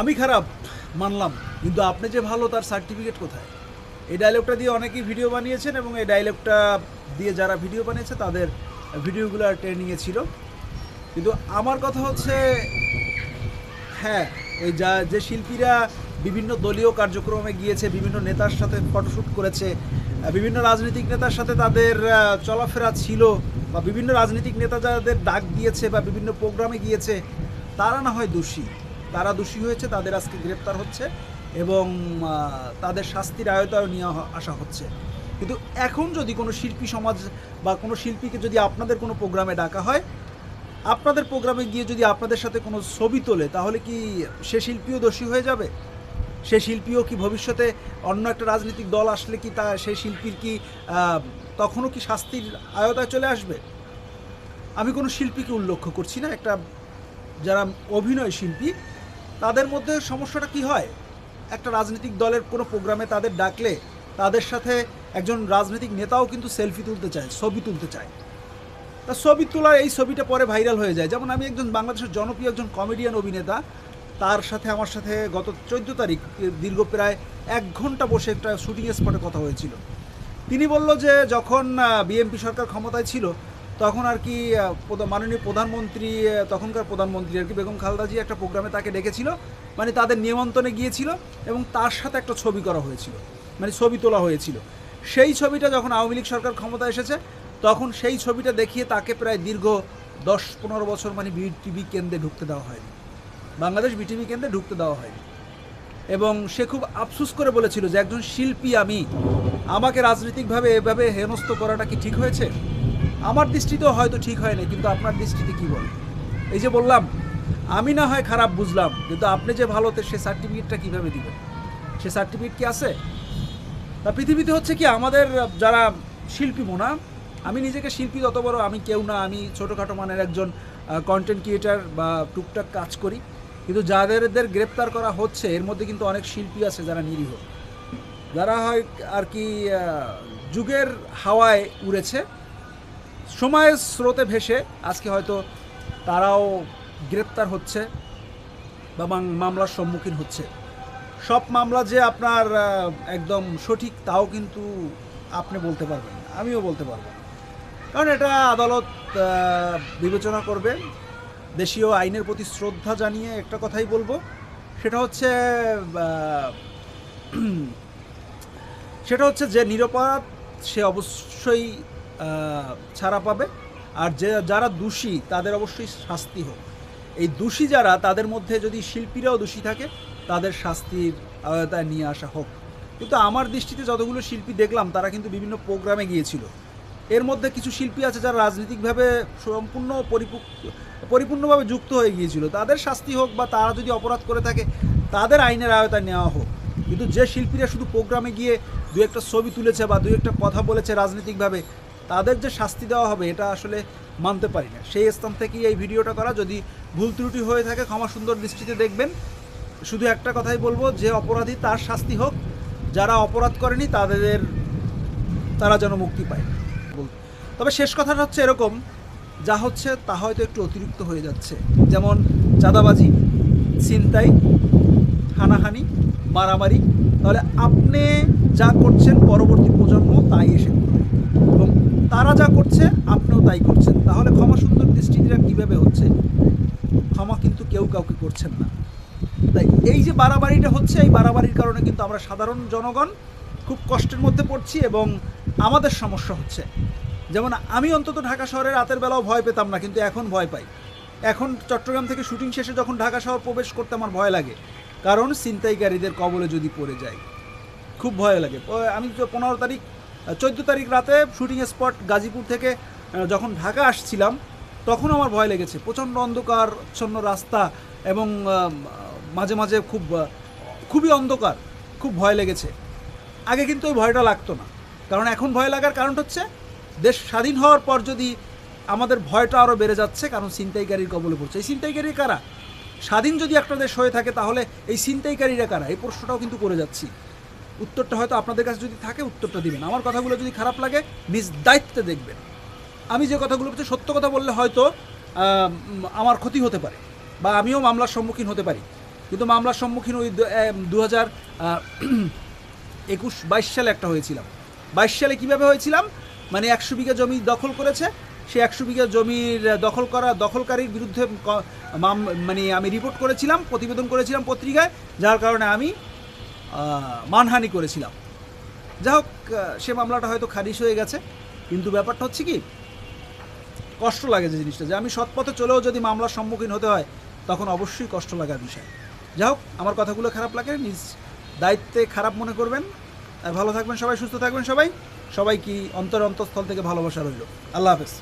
আমি খারাপ, মানলাম, কিন্তু আপনি যে ভালো তার সার্টিফিকেট কোথায়? এই ডায়লগটা দিয়ে অনেকেই ভিডিও বানিয়েছেন এবং এই ডায়লগটা দিয়ে যারা ভিডিও বানিয়েছে, তাদের ভিডিওগুলো ট্রেনিংয়ে ছিল। কিন্তু আমার কথা হচ্ছে হ্যাঁ এই যা, যে শিল্পীরা বিভিন্ন দলীয় কার্যক্রমে গিয়েছে, বিভিন্ন নেতার সাথে ফটোশ্যুট করেছে বিভিন্ন রাজনৈতিক নেতার সাথে তাদের চলাফেরা ছিল, বা বিভিন্ন রাজনৈতিক নেতা যাদের ডাক দিয়েছে, বা বিভিন্ন প্রোগ্রামে গিয়েছে, তারা না হয় দোষী। তারা দোষী হয়েছে, তাদের আজকে গ্রেপ্তার হচ্ছে এবং তাদের শাস্তির আয়তায় নিয়ে আসা হচ্ছে। কিন্তু এখন যদি কোনো শিল্পী সমাজ বা কোনো শিল্পীকে যদি আপনাদের কোনো প্রোগ্রামে ডাকা হয়, আপনাদের প্রোগ্রামে গিয়ে যদি আপনাদের সাথে কোনো ছবি তোলে, তাহলে কি সে শিল্পীও দোষী হয়ে যাবে? সে শিল্পীও কি ভবিষ্যতে অন্য একটা রাজনৈতিক দল আসলে কি তা সেই শিল্পীর কি তখনও কি শাস্তির আয়তায় চলে আসবে? আমি কোনো শিল্পীকে উল্লেখ করছি না, একটা যারা অভিনয় শিল্পী তাদের মধ্যে সমস্যাটা কি হয়? একটা রাজনৈতিক দলের কোনো প্রোগ্রামে তাদের ডাকলে তাদের সাথে একজন রাজনৈতিক নেতাও কিন্তু সেলফি তুলতে চায়, ছবি তুলতে চায়। তা ছবি তোলার এই ছবিটা পরে ভাইরাল হয়ে যায়। যেমন আমি একজন বাংলাদেশের জনপ্রিয় একজন কমেডিয়ান অভিনেতা, তার সাথে আমার সাথে গত চোদ্দ তারিখ দীর্ঘ প্রায় এক ঘণ্টা বসে একটা শুটিং স্পটে কথা হয়েছিল। তিনি বলল যে যখন বিএমপি সরকার ক্ষমতায় ছিল তখন আর কি মাননীয় প্রধানমন্ত্রী তখনকার প্রধানমন্ত্রী আর কি, বেগম খালেদাজি একটা প্রোগ্রামে তাকে ডেকেছিল। মানে তাদের নিমন্ত্রণে গিয়েছিল এবং তার সাথে একটা ছবি করা হয়েছিল। মানে ছবি তোলা হয়েছিল। সেই ছবিটা যখন আওয়ামী লীগ সরকার ক্ষমতা এসেছে, তখন সেই ছবিটা দেখিয়ে তাকে প্রায় দীর্ঘ দশ পনেরো বছর মানে বিটিভি কেন্দ্রে ঢুকতে দেওয়া হয়নি। বাংলাদেশ বিটিভি কেন্দ্রে ঢুকতে দেওয়া হয়নি। এবং সে খুব আফসোস করে বলেছিল যে একজন শিল্পী আমি, আমাকে রাজনৈতিকভাবে এভাবে হেনস্থ করাটা কি ঠিক হয়েছে? আমার দৃষ্টিতেও হয়তো ঠিক হয়নি কিন্তু আপনার দৃষ্টিতে কি বলে? এই যে বললাম, আমি না হয় খারাপ বুঝলাম, কিন্তু আপনি যে ভালোতে সে সার্টিফিকেটটা কীভাবে দিবেন? সে সার্টিফিকেট কি আছে? তা পৃথিবীতে হচ্ছে কি, আমাদের যারা শিল্পী মোনা, আমি নিজেকে শিল্পী তত বড়, আমি কেউ না, আমি ছোটোখাটো মানের একজন কন্টেন্ট ক্রিয়েটার বা টুকটাক কাজ করি, কিন্তু যাদেরদের গ্রেপ্তার করা হচ্ছে, এর মধ্যে কিন্তু অনেক শিল্পী আছে যারা নিরীহ। যারা হয় আর কি যুগের হাওয়ায় উড়েছে সময়ের স্রোতে ভেসে আজকে হয়তো তারাও গ্রেপ্তার হচ্ছে বা মামলার সম্মুখীন হচ্ছে সব মামলা যে আপনার একদম সঠিক তাও কিন্তু আপনি বলতে পারবেন আমিও বলতে পারব। কারণ এটা আদালত বিবেচনা করবে দেশীয় আইনের প্রতি শ্রদ্ধা জানিয়ে একটা কথাই বলব, সেটা হচ্ছে সেটা হচ্ছে যে নিরপরাধ সে অবশ্যই ছাড়া পাবে। আর যে, যারা দোষী, তাদের অবশ্যই শাস্তি হোক। এই দোষী যারা, তাদের মধ্যে যদি শিল্পীরাও দোষী থাকে, তাদের শাস্তির আওতায় নিয়ে আসা হোক। কিন্তু আমার দৃষ্টিতে যতগুলো শিল্পী দেখলাম, তারা কিন্তু বিভিন্ন প্রোগ্রামে গিয়েছিল। এর মধ্যে কিছু শিল্পী আছে যারা রাজনৈতিকভাবে সম্পূর্ণ পরিপূ- পরিপূর্ণভাবে যুক্ত হয়ে গিয়েছিল। তাদের শাস্তি হোক বা তারা যদি অপরাধ করে থাকে, তাদের আইনের আওতায় নেওয়া হোক। কিন্তু যে শিল্পীরা শুধু প্রোগ্রামে গিয়ে দু একটা ছবি তুলেছে বা দু একটা কথা বলেছে রাজনৈতিকভাবে তাদের যে শাস্তি দেওয়া হবে, এটা আসলে মানতে পারি না। সেই স্থান থেকেই এই ভিডিওটা করা। যদি ভুল ত্রুটি হয়ে থাকে, ক্ষমা সুন্দর দৃষ্টিতে দেখবেন। শুধু একটা কথাই বলব যে, অপরাধী তার শাস্তি হোক, যারা অপরাধ করেনি, তাদের, তারা যেন মুক্তি পায়। তবে শেষ কথাটা হচ্ছে এরকম, যা হচ্ছে তা হয়তো একটু অতিরিক্ত হয়ে যাচ্ছে। যেমন চাঁদাবাজি, ছিনতাই, হানাহানি, মারামারি। তাহলে আপনি যা করছেন, পরবর্তী প্রজন্ম তাই এসে এবং তারা যা করছে, আপনিও তাই করছেন। তাহলে ক্ষমা সুন্দর দৃষ্টিটা কীভাবে হচ্ছে? ক্ষমা কিন্তু কেউ কাউকে করছেন না। তাই এই যে বাড়াবাড়িটা হচ্ছে, এই বাড়াবাড়ির কারণে কিন্তু আমরা সাধারণ জনগণ খুব কষ্টের মধ্যে পড়ছি এবং আমাদের সমস্যা হচ্ছে। যেমন আমি অন্তত ঢাকা শহরে রাতের বেলাও ভয় পেতাম না, কিন্তু এখন ভয় পাই। এখন চট্টগ্রাম থেকে শুটিং শেষে যখন ঢাকা শহর প্রবেশ করতে আমার ভয় লাগে, কারণ ছিনতাইকারীদের কবলে যদি পড়ে যায় খুব ভয় লাগে। আমি পনেরো তারিখ চোদ্দ তারিখ রাতে শুটিং স্পট গাজীপুর থেকে যখন ঢাকা আসছিলাম তখন আমার ভয় লেগেছে। প্রচণ্ড অন্ধকার ছন্ন রাস্তা এবং মাঝে মাঝে খুব খুবই অন্ধকার, খুব ভয় লেগেছে। আগে কিন্তু ওই ভয়টা লাগতো না। কারণ এখন ভয় লাগার কারণ হচ্ছে, দেশ স্বাধীন হওয়ার পর যদি আমাদের ভয়টা আরও বেড়ে যাচ্ছে, কারণ ছিনতাইকারীর কবলে পড়ছে। এই ছিনতাইকারী কারা? স্বাধীন যদি একটা দেশ হয়ে থাকে, তাহলে এই ছিনতাইকারীরা কারা? এই প্রশ্নটাও কিন্তু করে যাচ্ছি। উত্তরটা হয়তো আপনাদের কাছে যদি থাকে, উত্তরটা দিবেন। আমার কথাগুলো যদি খারাপ লাগে নিজ দায়িত্বে দেখবেন। আমি যে কথাগুলো বলছি, সত্য কথা বললে হয়তো আমার ক্ষতি হতে পারে বা আমিও মামলার সম্মুখীন হতে পারি। কিন্তু মামলার সম্মুখীন ওই দু হাজার একুশ, বাইশ সালে একটা হয়েছিলাম। বাইশ সালে কীভাবে হয়েছিলাম? মানে একশো বিঘা জমি দখল করেছে। সে একশো বিঘা জমির দখল করা, দখলকারীর বিরুদ্ধে মানে আমি রিপোর্ট করেছিলাম, প্রতিবেদন করেছিলাম পত্রিকায়, যার কারণে আমি মানহানি করেছিলাম। যাই হোক সে মামলাটা হয়তো খারিজ হয়ে গেছে, কিন্তু ব্যাপারটা হচ্ছে কি, কষ্ট লাগে যে জিনিসটা, যে আমি সৎ পথে চলেও যদি মামলার সম্মুখীন হতে হয়, তখন অবশ্যই কষ্ট লাগার বিষয়। যাই হোক আমার কথাগুলো খারাপ লাগে, নিজ দায়িত্বে খারাপ মনে করবেন। ভালো থাকবেন সবাই, সুস্থ থাকবেন সবাই। সবাই কি অন্তর অন্তঃস্থল থেকে ভালোবাসা রইল। আল্লাহ হাফেজ।